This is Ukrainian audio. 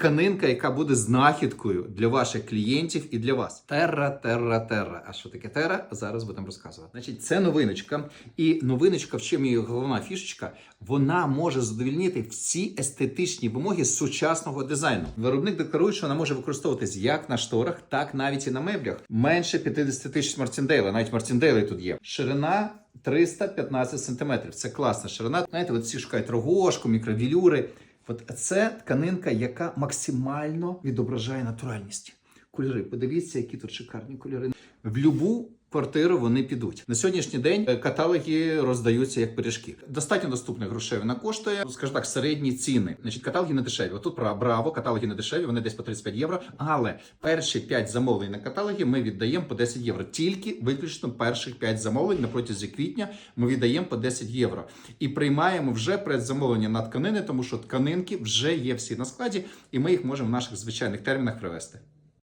тканинка, яка буде знахідкою для ваших клієнтів і для вас. Терра, терра, терра. А що таке терра? Зараз будемо розказувати. Значить, це новиночка. І новиночка, в чому її головна фішечка, вона може задовільнити всі естетичні вимоги сучасного дизайну. Виробник декларує, що вона може використовуватись як на шторах, так навіть і на меблях. Менше 50 тисяч мартіндейла. Навіть мартіндейли тут є. Ширина 315 сантиметрів. Це класна ширина. Знаєте, от всі шукають рогошку, мікровілюри. От це тканинка, яка максимально відображає натуральність. Кольори, подивіться, які тут шикарні кольори. В любу квартиру вони підуть. На сьогоднішній день е, каталоги роздаються як пиріжки. Достатньо доступних грошей вона коштує, ну, скажімо так, середні ціни. Значить, каталоги не дешеві. Отут про браво, каталоги не дешеві, вони десь по 35 євро. Але перші 5 замовлень на каталоги ми віддаємо по 10 євро. Тільки виключно перших 5 замовлень на протязі квітня ми віддаємо по 10 євро. І приймаємо вже предзамовлення на тканини, тому що тканинки вже є всі на складі, і ми їх можемо в наших звичайних термінах привезти.